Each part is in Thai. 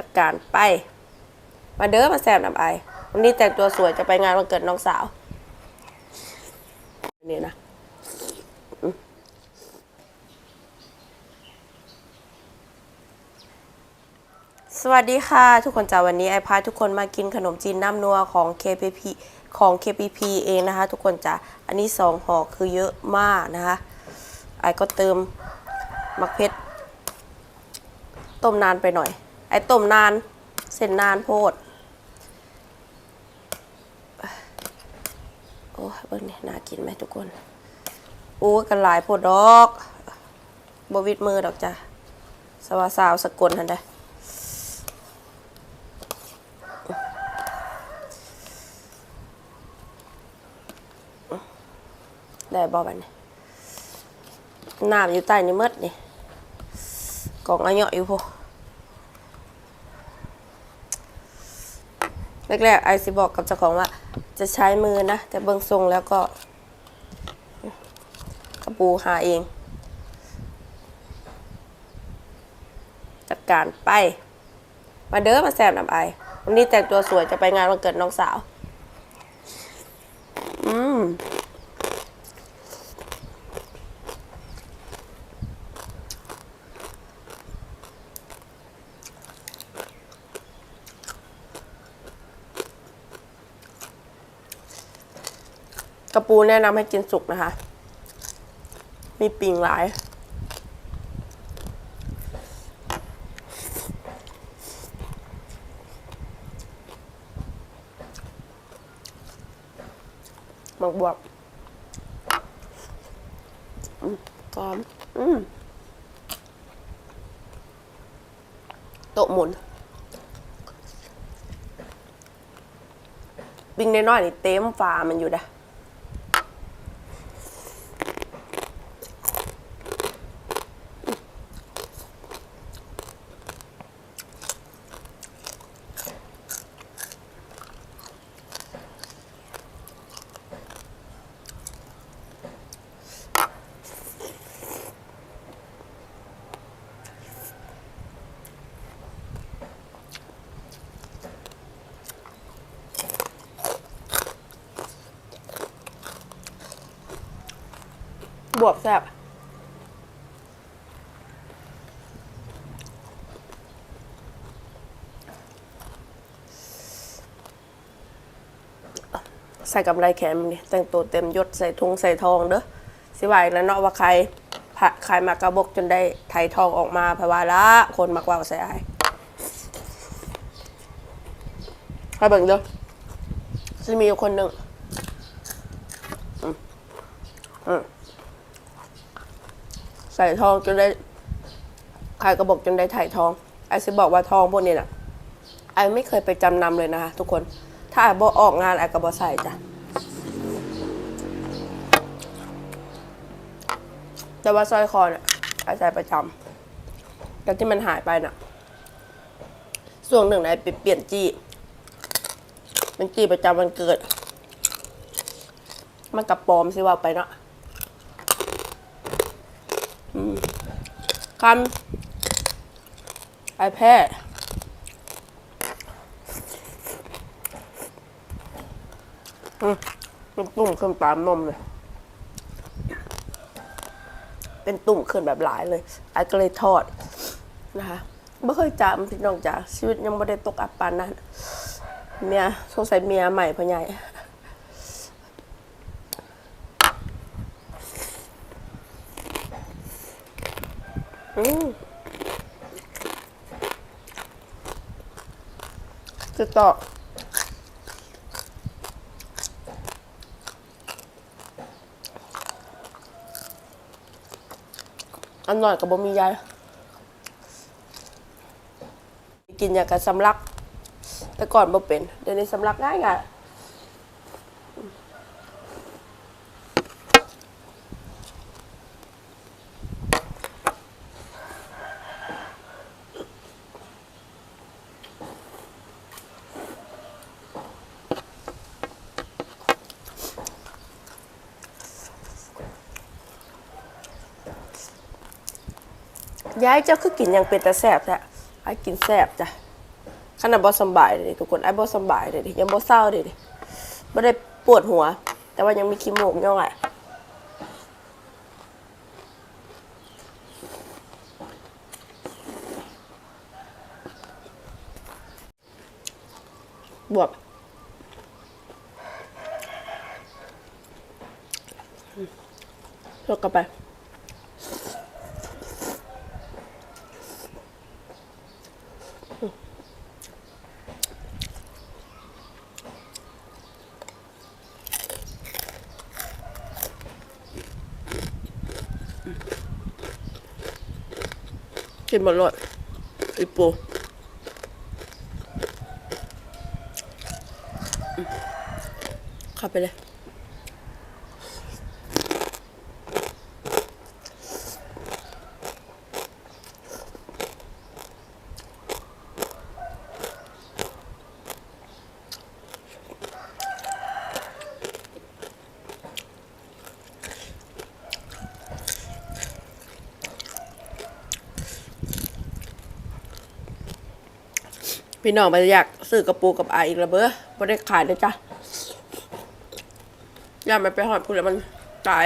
จัดการไป มาเด้อมาแซมน้ำไอวันนี้แต่งตัวสวยจะไปงานวันเกิดน้องสาวนี่นะสวัสดีค่ะ ทุกคนจ้าวันนี้ไอพาทุกคนมากินขนมจีนน้ำนัวของ KPP ของ KPP เองนะคะ ทุกคนจ้าอันนี้สองห่อคือเยอะมากนะคะไอก็เติมมักเพชรต้มนานไปหน่อย ไอต้มนาน เส้นนานโพด โอ้ยเบิ่งนี่น่ากินไหมทุกคน โอ้กันหลายโพดดอกบวิดมือดอกจ้ะสวาสาวสกลทันได้ได้บ่บันนี้น้ำอยู่ใต้นี่หมดนี่กล่องอะเหยาะอยู่พอ แรกๆไอซิบอกกับเจ้าของว่า จะใช้มือนะ แต่เบิ่งทรงแล้วก็ กระปูหาเอง จัดการไป มาเด้อมาแซมน้ำไอ วันนี้แต่งตัวสวยจะไปงานวันเกิดน้องสาว อืม ระปูแนะนำให้กินสุกนะคะ มีปิ่งหลาย หมักบวบอืมกรอมอืมโตหมุนปิงน้อยๆนี่เต็มฟ้ามันอยู่ด้ะ บวบแซ่บใส่กำไรแขนมันนี่แต่งตัวเต็มยศใส่ทงใส่ทองเด้อสิวายแล้วเนาะว่าใครพะใครมากระบกจนได้ไถทองออกมาพราะวาละคนมักว่าใส่ไอ้ให้เบิ่งเด้อจะมีคนหนึ่งใส่ทองจนได้ขายกระบอกจนได้ถ่ายทอง ไอซิบอกว่าทองพวกนี้น่ะ ไอไม่เคยไปจำนำเลยนะคะทุกคน ถ้าไอบอกออกงานไอกระบอกใส่จ้ะ แต่ว่าสร้อยคอเนี่ยไอใส่ประจำแต่ที่มันหายไปน่ะ ส่วนหนึ่งไอไปเปลี่ยนจี้เป็นจี้ประจำวันเกิด มันกระปอมสิว่าไปเนาะ คันไอแพทย์อืมเป็นตุ่มขึ้นตามนมเลย เป็นตุ่มขึ้นแบบหลายเลยไอก็เลยทอดนะคะไม่เคยจำพี่น้องจ๋าชีวิตยังไม่ได้ตกอับปานนั้นเมียสงสัยเมียใหม่พ่อใหญ่ จะต่ออันหน่อยกับบมียายกินอย่างกับสำลัก แต่ก่อนบ่เป็นเดี๋ยวนี้สำลักง่ายง่าย ยายเจ้าคือกินอย่างเป็นแต่แสบแท้ไอ้กินแสบจ้ะขนาดบอสบายเลยทุกคนไอ้บอสบายเลยดิยังบอเศร้าเลยดิไม่ได้ปวดหัว แต่ว่ายังมีขี้มูกย่องไงบวบลกกลับไป กินหมดเลยอีปูอืมเข้าไปเลย พี่น้องไปอยากซื้อกระปูกับอาอีกแล้วเบ้อไม่ได้ขายเลยจ้ะย่ามันไปหอยพูดแล้วมันตาย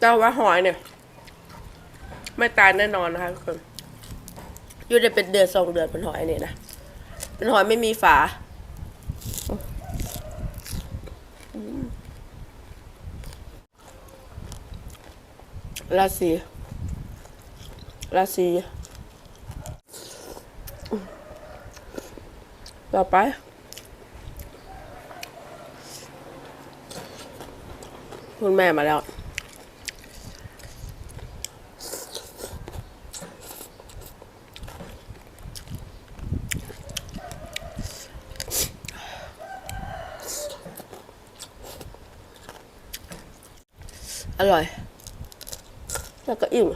เจ้าว่าหอยเนี่ย ไม่ตายแน่นอนนะคะทุกคนอยู่ได้เป็นเดือนสองเดือนเป็นหอยเนี่ยนะเป็นหอยไม่มีฝาราศีราศี ต่อไป คุณแม่มาแล้ว อร่อย แล้วก็อิ่ม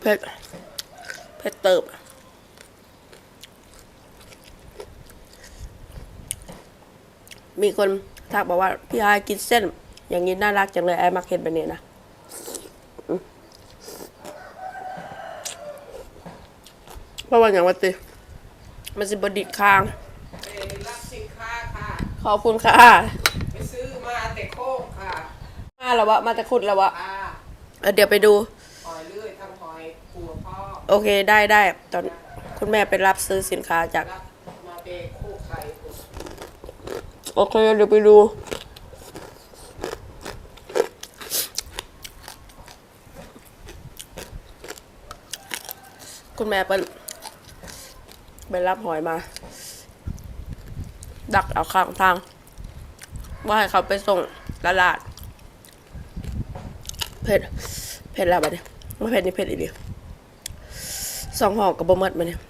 เผ็ดเผ็ดเติบ มีคนทักบอกว่า พี่ไอายกินเส้น อย่างนี้น่ารักจังเลยไอ้มักเห็นแบบนี้นะอืมเพราะว่าอย่างว่าติ มันสิบดิดคางเอ่อรับสินค้าค่ะ ขอบคุณค่ะ ไปซื้อมาแต่โคกค่ะมาแล้ววะ มาแต่ขุดแล้ววะอ่าเออเดี๋ยวไปดู หอยเลื่อยทำหอยปัวพ่อ โอเคได้ได้ ตอนคุณแม่ไปรับซื้อสินค้าจาก รับมาเตะโคกไข่ โอเคเดี๋ยวไปดู คุณแม่ไปไปรับหอยมา ดักเอาข้างทาง ว่าให้เขาไปส่งตลาด เผ็ด เผ็ดแล้วบัดเนี่ยไม่เผ็ดนี่เผ็ดอีกเดียวสองห่อกับบะมัดมาเนี่ย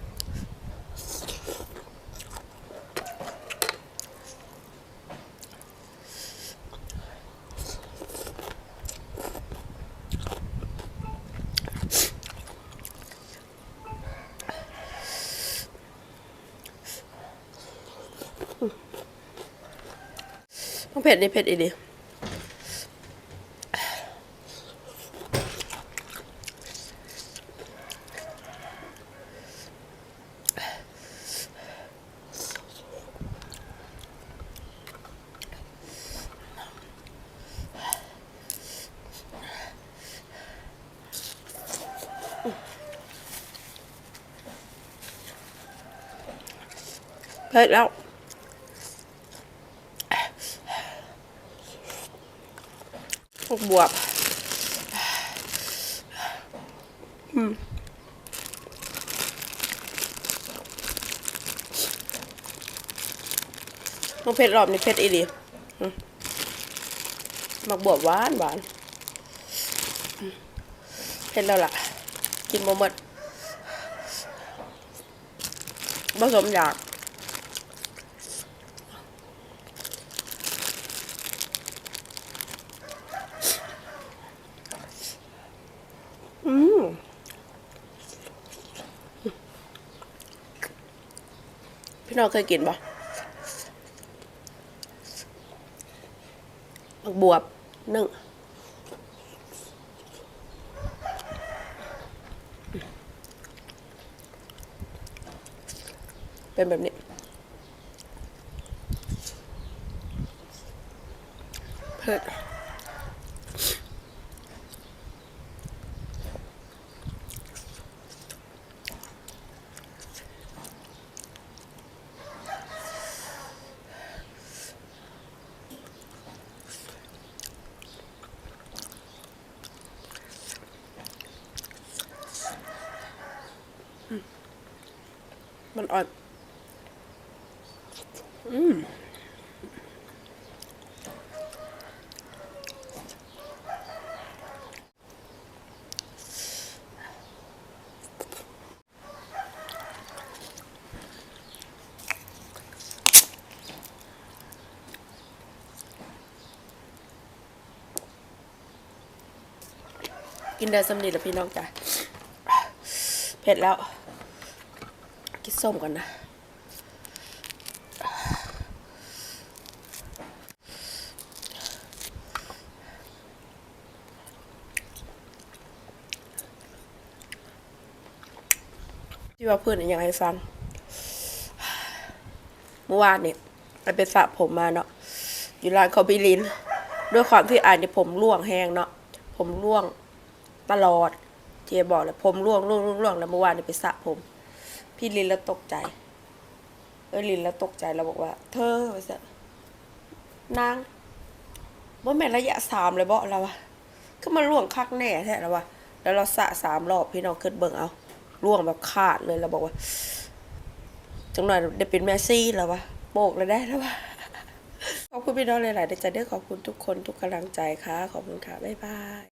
ต้องเผ็ดนี่เผ็ดอีดีเผ็ดแล้ว พวก บวบอืมมันเผ็ดรอบนี้เผ็ดอีดีมักบวบหวานหวานเผ็ดแล้วล่ะ กินบ่หมดผสมอยาก น้องเคยกินป่ผักบวบนึ่งเป็นแบบนี้เผ็ด มันอ่อน อืมกินได้สำนีแล้วพี่น้องจ้ะเผ็ดแล้ว ส้มก่อนนะ ที่ว่าเพื่อนยังให้ฟัง เมื่อวานเนี่ยไปไปสระผมมาเนาะอยู่ร้านคอบิลิน ด้วยความที่อ่านเนี่ยผมร่วงแห้งเนาะผมร่วงตลอดเจบอกเลยผมร่วงร่วงร่วงร่วงแล้วเมื่อวานเนี่ยไปสระผม พี่ลินแล้วตกใจ เออลินแล้วตกใจแล้วบอกว่า เธอว่าซะนางว่าแม่ระยะสามเลยบอกเราวะก็มันร่วงคักแน่แท้แล้ววะแล้วเราสะสามรอบพี่น้องขึ้นเบิ่งเอาร่วงแบบขาดเลยเราบอกว่าจังหน่อยได้เป็นแมซี่แล้ววะโบกเลยได้แล้ววะขอบคุณพี่น้องหลายๆได้ใจเด้อขอบคุณทุกคนทุกกำลังใจค่ะ ขอบคุณค่ะ บ๊ายบาย